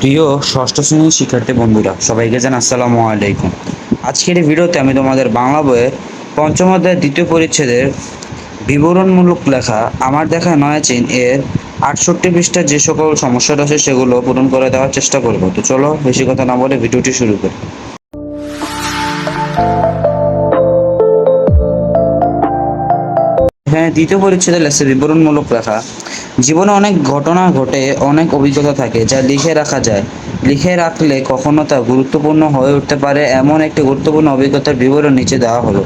প্রিয় ষষ্ঠ শ্রেণির শিক্ষার্থী বন্ধুরা, সবাইকে জান আসসালামু আলাইকুম। আজকের এই ভিডিওতে আমি তোমাদের বাংলা বইয়ের পঞ্চম অধ্যায়ের দ্বিতীয় পরিচ্ছেদের বিবরণমূলক লেখা, আমার দেখা নয়া চীন এর আটষট্টি পৃষ্ঠার যে সকল সমস্যা রয়েছে সেগুলো পূরণ করে দেওয়ার চেষ্টা করব। তো চলো, বেশি কথা না বলে ভিডিওটি শুরু করি। এখানে দ্বিতীয় পরিচ্ছেদে লেখছে বিবরণমূলক লেখা জীবনে অনেক ঘটনা ঘটে, অনেক অভিজ্ঞতা থাকে যা লিখে রাখা যায়। লিখে রাখলে কখনো তা গুরুত্বপূর্ণ হয়ে উঠতে পারে এমন একটি গুরুত্বপূর্ণ অভিজ্ঞতার বিবরণ নিচে দেওয়া হলো।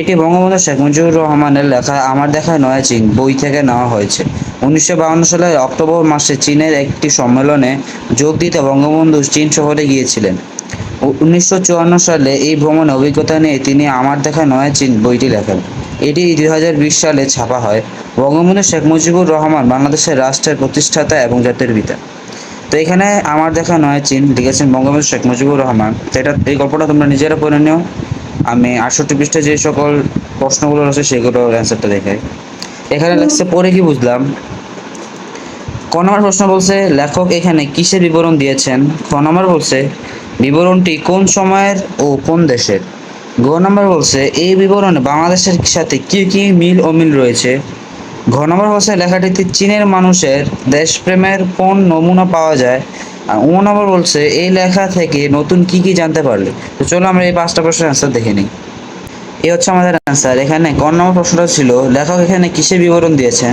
এটি বঙ্গবন্ধু শেখ মুজিবুর রহমানের লেখা, আমার দেখা নয়া চীন বই থেকে নেওয়া হয়েছে। উনিশশো বাউন্ন সালের অক্টোবর মাসে চীনের একটি সম্মেলনে যোগ দিতে বঙ্গবন্ধু চীন শহরে গিয়েছিলেন। উনিশশো চুয়ান্ন সালে এই ভ্রমণ অভিজ্ঞতা নিয়ে তিনি আমার দেখা নয়া চীন বইটি লেখেন। এটি দুই হাজার বিশ সালে ছাপা হয়। বঙ্গবন্ধু শেখ মুজিবুর রহমান বাংলাদেশের রাষ্ট্রের প্রতিষ্ঠাতা এবং জাতির পিতা। তো এখানে আমার দেখা নয় চীন লিখেছেন বঙ্গবন্ধু শেখ মুজিবুর রহমান। এটা এই গল্পটা তোমরা নিজেরা পড়ে নিও। আমি আটষট্টি পৃষ্ঠায় যে সকল প্রশ্নগুলো রয়েছে সেগুলোর অ্যান্সারটা দেখাই। এখানে লেখছে পরে কি বুঝলাম? ক নম্বর প্রশ্ন বলছে লেখক এখানে কিসের বিবরণ দিয়েছেন? খ নম্বর বলছে বিবরণটি কোন সময়ের ও কোন দেশের? গ নম্বর বলছে, এই বিবরণে বাংলাদেশের সাথে কি কি মিল অমিল রয়েছে? ঘ নম্বর বলছে, লেখাটিতে চীনের মানুষের দেশপ্রেমের কোন নমুনা পাওয়া যায়? আর ও নম্বর বলছে, এই লেখা থেকে নতুন কি কি জানতে পারলে? তো চলো আমরা এই পাঁচটা প্রশ্নের অ্যান্সার দেখে নিই। এই হচ্ছে আমাদের অ্যান্সার এখানে ক নম্বর প্রশ্নটা ছিল, লেখক এখানে কিসের বিবরণ দিয়েছেন?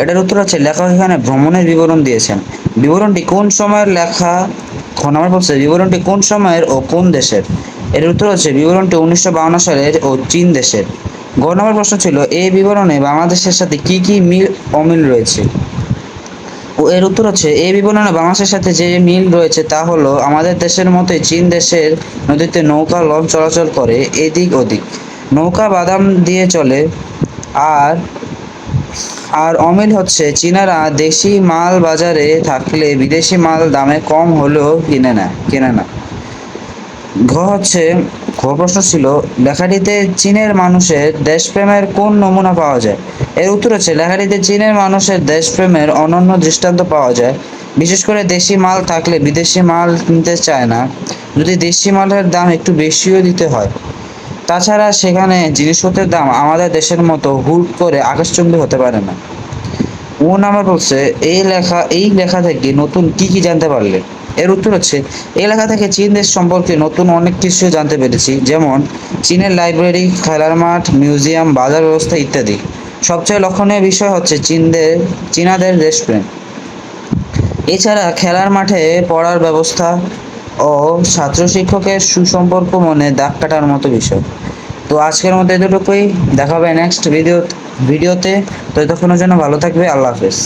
এটার উত্তর হচ্ছে, লেখক এখানে ভ্রমণের বিবরণ দিয়েছেন। বিবরণটি কোন সময়ের লেখা? খ নম্বর বলছে, বিবরণটি কোন সময়ের ও কোন দেশের? এর উত্তর হচ্ছে বিবরণটি উনিশশো সালের ও চীন দেশের। গ নম্বর প্রশ্ন ছিল এই বিবরণে বাংলাদেশের সাথে কি কি মিল অমিল রয়েছে? ও এর উত্তর হচ্ছে এই বিবরণে বাংলাদেশের সাথে যে মিল রয়েছে তা হলো আমাদের দেশের মতোই চীন দেশের নদীতে নৌকা লঞ্চ চলাচল করে এদিক ওদিক। নৌকা বাদাম দিয়ে চলে আর আর অমিল হচ্ছে চীনারা দেশি মাল বাজারে থাকলে বিদেশি মাল দামে কম হলেও কিনে না, কেনে না। ঘ হচ্ছে ঘ প্রশ্ন ছিল, লেখাটিতে চীনের মানুষের দেশপ্রেমের কোন নমুনা পাওয়া যায়? এর উত্তর হচ্ছে, লেখাটিতে চীনের মানুষের দেশপ্রেমের অনন্য দৃষ্টান্ত পাওয়া যায়। বিশেষ করে দেশি মাল থাকলে বিদেশি মাল কিনতে চায় না। যদি দেশি মালের দাম একটু বেশিও দিতে হয়। তাছাড়া সেখানে জিনিসপত্রের দাম আমাদের দেশের মতো হুট করে আকাশচুম্বী হতে পারে না। ও নাম্বার বলছে, এই লেখা এই লেখা থেকে নতুন কি কি জানতে পারলে? এর উত্তর হচ্ছে, এই লেখা থেকে চীন দেশ সম্পর্কে নতুন অনেক কিছু জানতে পেরেছি, যেমন চীনের লাইব্রেরি, খেলার মাঠ, মিউজিয়াম, বাজার ব্যবস্থা ইত্যাদি। সবচেয়ে লক্ষণীয় বিষয় হচ্ছে চীনদের, চীনাদের দেশপ্রেম। এছাড়া খেলার মাঠে পড়ার ব্যবস্থা ও ছাত্র শিক্ষকের সুসম্পর্ক মনে দাগ কাটার মতো বিষয়। তো আজকের মতো এতটুকুই, দেখা হবে নেক্সট ভিডিও ভিডিওতে। তো ততক্ষণের জন্য ভালো থাকবে, আল্লাহ হাফেজ।